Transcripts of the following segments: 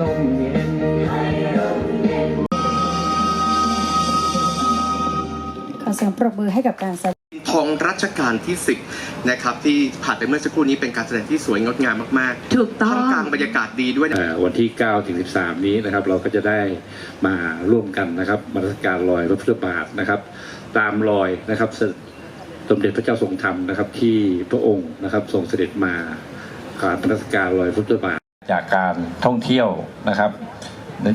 ร่มเย็นขอเสียงปรบมือให้กับการแสดงทองรัชกาลที่ 10 นะครับ ที่ผ่านไปเมื่อสักครู่นี้เป็นการแสดงที่สวยงดงามมากๆ ถูกต้องท่ามกลางบรรยากาศดีด้วยนะเอ่อวันที่ 9 ถึง 13 นี้นะครับ เราก็จะได้มาร่วมกันนะครับมรดการลอยพระพุทธบาทนะครับ ตามรอยนะครับสสมเด็จพระเจ้าทรงธรรมนะครับ ที่พระองค์นะครับทรงเสด็จมาการมรดการลอยพระพุทธบาท จากการท่องเที่ยวนะครับ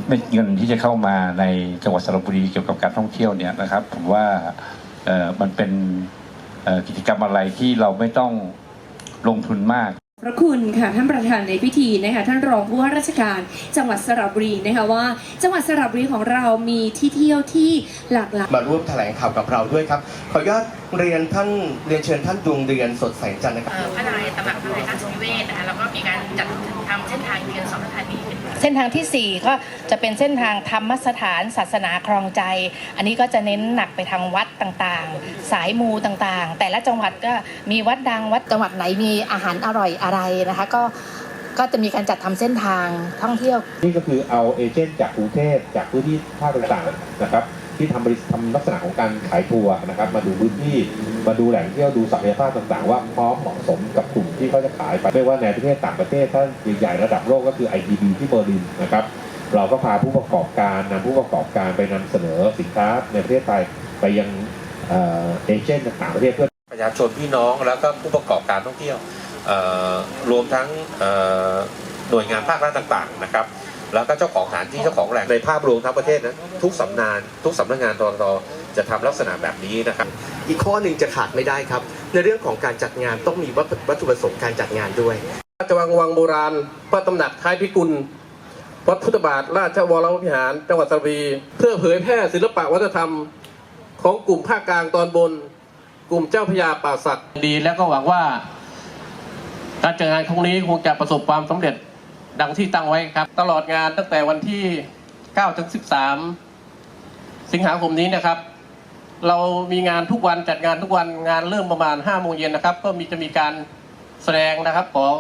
เม็ดเงินที่จะเข้ามาในจังหวัดสระบุรีเกี่ยวกับการท่องเที่ยวเนี่ยนะครับผมว่าเอ่อมันเป็นเอ่อกิจกรรมอะไรที่เราไม่ต้องลงทุนมากพระคุณค่ะท่านประธานในพิธีนะคะท่านรองผู้ว่าราชการจังหวัดสระบุรีนะคะว่า จังหวัดสระบุรีของเรามีที่เที่ยวที่หลากหลายมาร่วมแถลงข่าวกับเราด้วยครับขออนุญาตเรียนท่านเรียนเชิญท่านดวงเดือนสดใสจันทร์นะครับเอ่อพระนารายณ์ตำหนักพระนารายณ์ราชนิเวศน์นะคะแล้วก็มีการจัดทำเส้นทางเพียงสองสถานีเป็นเส้นทางทีสี่ 4 ก็จะเป็นเส้นทางธรรมสถานศาสนาครองใจ อันนี้ก็จะเน้นหนักไปทางวัดต่างๆ สายมูต่างๆ แต่ละจังหวัดก็มีวัดดังวัดจังหวัดไหนมีอาหารอร่อยอะไรนะคะ ก็ก็จะมีการจัดทำเส้นทางท่องเที่ยว นี่ก็คือเอาเอเจนต์จากกรุงเทพจากพื้นที่ภาคต่างๆนะครับ ที่ทำบริษัทำลักษณะของการขายทัวร์นะครับ มาดูพื้นที่มาดูแหล่งเที่ยวดูศักยภาพต่างๆ ว่าพร้อมเหมาะสมกับกลุ่มที่เขาจะขายไปไม่ว่าในประเทศต่างประเทศถ้าใหญ่ๆระดับโลกก็คือ ITB ที่เบอร์ลินนะครับเราก็พาผู้ประกอบการนำผู้ประกอบการไปนำเสนอสินค้าในประเทศไทยไปยังเอเจนต์ต่างประเทศเพื่อประชาชนพี่น้องแล้วก็ผู้ประกอบการท่องเที่ยวรวมทั้งหน่วยงานภาครัฐต่างๆนะครับ แล้วก็เจ้าของสถานที่เจ้าของแหล่งในภาพรวมทั้งประเทศนะทุกสำนานทุกสำนักงานตรจะทำลักษณะแบบนี้นะครับ อีกข้อหนึ่งจะขาดไม่ได้ครับ ในเรื่องของการจัดงานต้องมีวัตถุวัตถุประสงค์การจัดงานด้วยราชวังวังโบราณ พระตำหนักท้ายพิกุลวัดพุทธบาทราชวรวิหาร จังหวัดสระบุรีเพื่อเผยแพร่ศิลปะวัฒนธรรม ของกลุ่มภาคกลางตอนบน กลุ่มเจ้าพระยาป่าสักดี แล้วก็หวังว่าการจัดงานครั้งนี้คงจะประสบความสำเร็จ ดังที่ตั้งไว้ครับ ตลอดงานตั้งแต่วันที่ 9 ถึง 13 สิงหาคมนี้นะครับ เรามีงานทุกวันจัดงานทุกวันงานเริ่มประมาณ 5 โมงเย็นนะครับ ก็มีจะมีการแสดงนะครับของ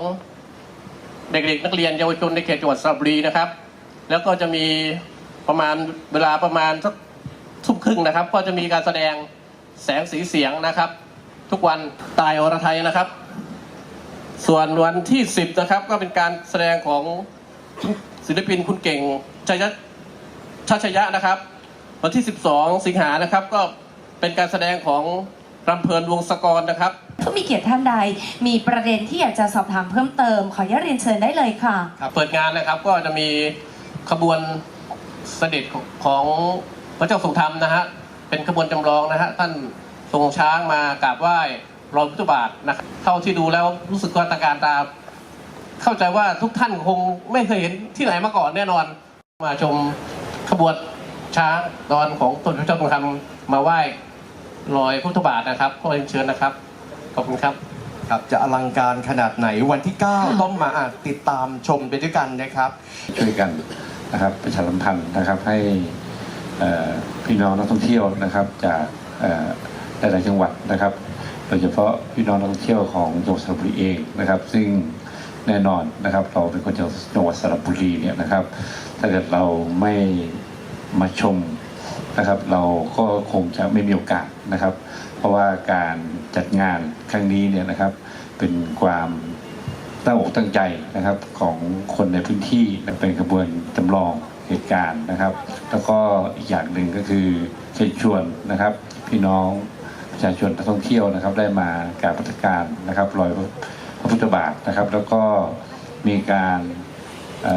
เด็กๆนักเรียนเยาวชนในเขตจังหวัดสระบุรีนะครับ แล้วก็จะมีประมาณเวลาประมาณสักทุ่มครึ่งนะครับ ก็จะมีการแสดงแสงสีเสียงนะครับ ทุกวันตายอรไทยนะครับ ส่วนวันที่ 10 นะครับ ก็เป็นการแสดงของศิลปินคุณเก่งชัยยะชัชยะนะครับ วันที่ 12 สิงหานะครับ ก็เป็นการแสดงของรำเพลินวงศกรนะครับผู้มีเกียรติท่านใด มีประเด็นที่อยากจะสอบถามเพิ่มเติม ขออนุญาตเรียนเชิญได้เลยค่ะ ครับเปิดงานนะครับก็จะมีขบวนเสด็จของพระเจ้าทรงธรรมนะฮะเป็นขบวนจำลองนะฮะท่านทรงช้างมากราบไหว้ รอยพุทธบาทนะครับเท่าที่ดูแล้วรู้สึกว่าตาการตา เข้าใจว่าทุกท่านคงไม่เคยเห็นที่ไหนมาก่อนแน่นอน มาชมขบวนช้างตอนของตนพระเจ้าทรงธรรมมาไหว้รอยพุทธบาทนะครับก็เรียนเชิญนะครับ ขอบคุณครับครับจะอลังการขนาดไหนวันที่ 9 ต้องมาอะติดตามชมไปด้วยกันนะครับ ช่วยกันนะครับประชาสัมพันธ์นะครับให้เอ่อพี่น้องนักท่องเที่ยวนะครับ จากเอ่อหลายๆจังหวัดนะครับโด ยเฉพาะพี่น้องนักท่องเที่ยวของจังหวัดสระบุรีเองนะครับ ซึ่งแน่นอนนะครับเราเป็นคนจังหวัดสระบุรีเนี่ยนะครับ ถ้าเกิดเราไม่มาชมนะครับ เราก็คงจะไม่มีโอกาสนะครับ เพราะว่าการจัดงานครั้งนี้เนี่ยนะครับ เป็นความตั้งอกตั้งใจนะครับของคนในพื้นที่เป็นกระบวนจำลองเหตุการณ์นะครับ แล้วก็อีกอย่างหนึ่งก็คือเชิญชวนนะครับ พี่น้อง ประชาชนนักท่องเที่ยวนะครับ ได้มากราบปฏิการนะครับรอยพระพุทธบาทนะครับ แล้วก็มีการเ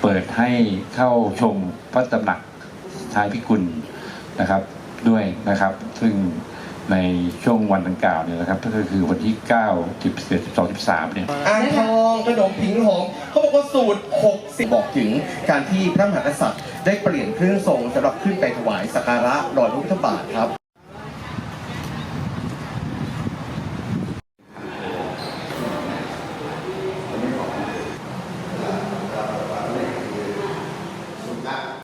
เปิดให้เข้าชมพระตำหนักท้ายพิกุลนะครับด้วยนะครับ ซึ่งในช่วงวันดังกล่าวเนี่ยนะครับ ก็คือวันที่ 9 11 12 13เนี่ยอ่างทองขนมผิงหอมเขาบอกว่าสูตร 60 บอกถึงการที่พระมหากษัตริย์ได้เปลี่ยนเครื่องทรงสำหรับขึ้นไปถวายสักการะรอยพระพุทธบาทครับ